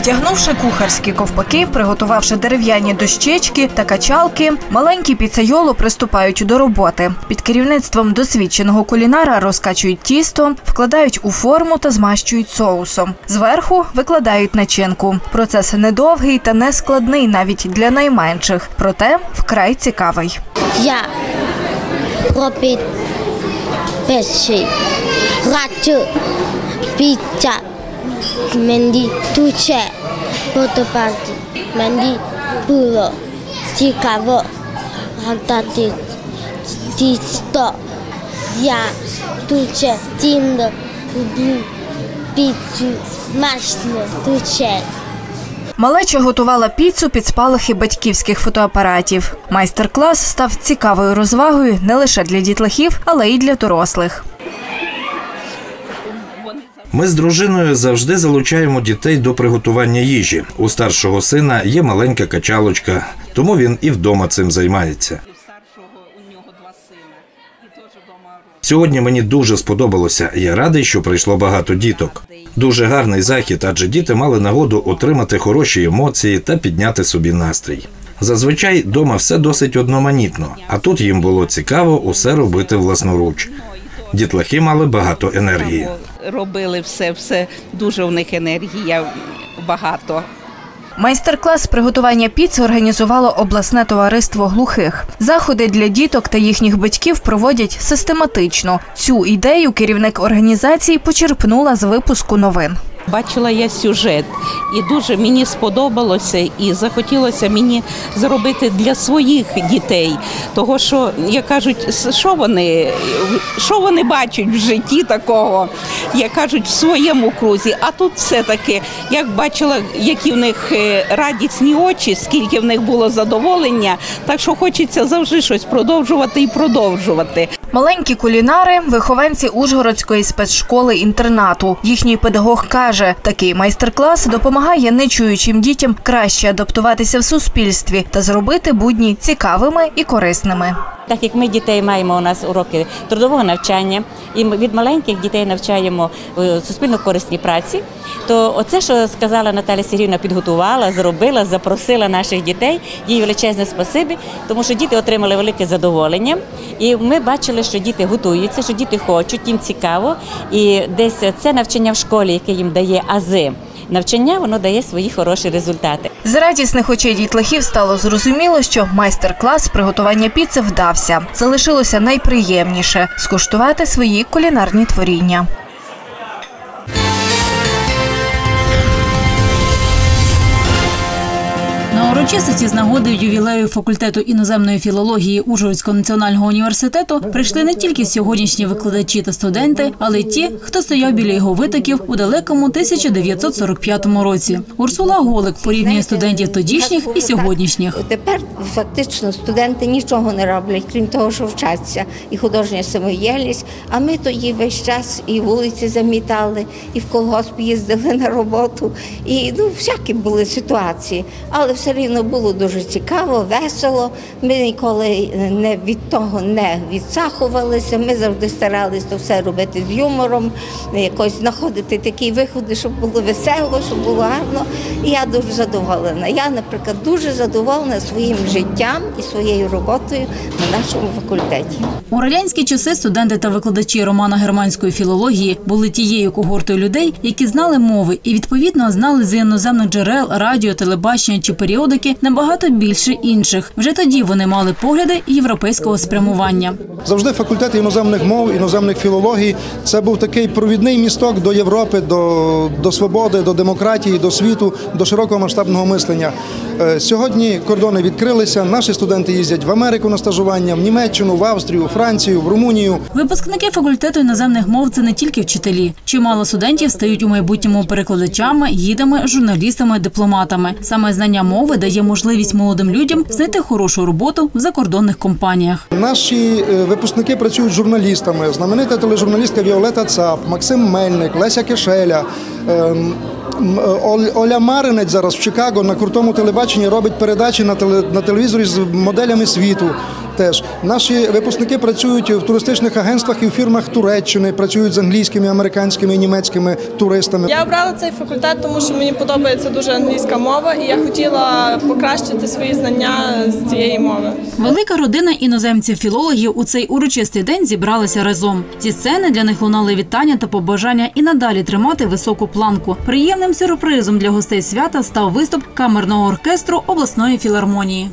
Вдягнувши кухарські ковпаки, приготувавши дерев'яні дощечки та качалки, маленькі піцайоло приступають до роботи. Під керівництвом досвідченого кулінара розкачують тісто, вкладають у форму та змащують соусом. Зверху викладають начинку. Процес недовгий та нескладний навіть для найменших, проте вкрай цікавий. Я робить перший рацію піца. Мені дуже подобається. Мені було цікаво гадати тісто. Я дуже сильно люблю піцу. Смачно дуже. Малеча готувала піцу під спалахи батьківських фотоапаратів. Майстер-клас став цікавою розвагою не лише для дітлахів, але й для дорослих. Ми з дружиною завжди залучаємо дітей до приготування їжі. У старшого сина є маленька качалочка, тому він і вдома цим займається. Сьогодні мені дуже сподобалося. Я радий, що прийшло багато діток. Дуже гарний захід, адже діти мали нагоду отримати хороші емоції та підняти собі настрій. Зазвичай дома все досить одноманітно, а тут їм було цікаво усе робити власноруч. Дітлахи мали багато енергії. Робили все, все дуже в них енергія багато. Майстер-клас з приготування піци організувало обласне товариство глухих. Заходи для діток та їхніх батьків проводять систематично. Цю ідею керівник організації почерпнула з випуску новин. Бачила я сюжет, і дуже мені сподобалося, і захотілося мені зробити для своїх дітей. Того, що як кажуть, що вони, що вони бачать в житті такого, як кажуть, в своєму крузі. А тут все таки, як бачила, які в них е, радісні очі, скільки в них було задоволення. Так що хочеться завжди щось продовжувати і продовжувати. Маленькі кулінари вихованці Ужгородської спецшколи інтернату. Їхній педагог каже, такий майстер-клас допомагає нечуючим дітям краще адаптуватися в суспільстві та зробити будні цікавими і корисними. Так як ми дітей маємо у нас уроки трудового навчання, і від маленьких дітей навчаємо е, суспільно корисній праці, то оце, що сказала Наталя Сергіївна, підготувала, зробила, запросила наших дітей. Їй величезне спасибі, тому що діти отримали велике задоволення. І ми бачили, що діти готуються, що діти хочуть, їм цікаво. І десь це навчання в школі, яке їм дає ази. Навчання воно дає свої хороші результати. З радісних очей дітлахів стало зрозуміло, що майстер-клас приготування піци вдався. Залишилося найприємніше скуштувати свої кулінарні творіння. Урочистості з нагоди ювілею факультету іноземної філології Ужгородського національного університету прийшли не тільки сьогоднішні викладачі та студенти, але й ті, хто стояв біля його витоків у далекому 1945 році. Урсула Голик порівнює студентів тодішніх і сьогоднішніх. Тепер фактично студенти нічого не роблять, крім того, що вчаться, і художня самодіяльність. А ми тоді весь час і вулиці замітали, і в колгосп їздили на роботу. І ну, всякі були ситуації. Але все рівно було дуже цікаво, весело. Ми ніколи не від того не відсахувалися. Ми завжди старалися все робити з юмором, якось знаходити такі виходи, щоб було весело, щоб було гарно. І я дуже задоволена. Я, наприклад, дуже задоволена своїм життям і своєю роботою на нашому факультеті. У радянські часи студенти та викладачі романа германської філології були тією когортою людей, які знали мови і відповідно знали з іноземних джерел, радіо, телебачення чи періодики набагато більше інших. Вже тоді вони мали погляди європейського спрямування. Завжди факультет іноземних мов, іноземних філологій це був такий провідний місток до Європи, до, до свободи, до демократії, до світу, до широкого масштабного мислення. Е, Сьогодні кордони відкрилися. Наші студенти їздять в Америку на стажування, в Німеччину, в Австрію, Францію, в Румунію. Випускники факультету іноземних мов це не тільки вчителі. Чимало студентів стають у майбутньому перекладачами, гідами, журналістами, дипломатами. Саме знання мови дає можливість молодим людям знайти хорошу роботу в закордонних компаніях. Наші е, випускники працюють журналістами. Знаменита тележурналістка Віолета Цап, Максим Мельник, Леся Кишеля. ем, е, Ол- Оля Маринець зараз в Чикаго на крутому телебаченні робить передачі на телевізорі з моделями світу. Теж. Наші випускники працюють в туристичних агентствах і в фірмах Туреччини, працюють з англійськими, американськими і німецькими туристами. Я обрала цей факультет, тому що мені подобається дуже англійська мова, і я хотіла покращити свої знання з цієї мови. Велика родина іноземців-філологів у цей урочистий день зібралася разом. Зі сцени для них лунали вітання та побажання і надалі тримати високу планку. Приємним сюрпризом для гостей свята став виступ камерного оркестру обласної філармонії.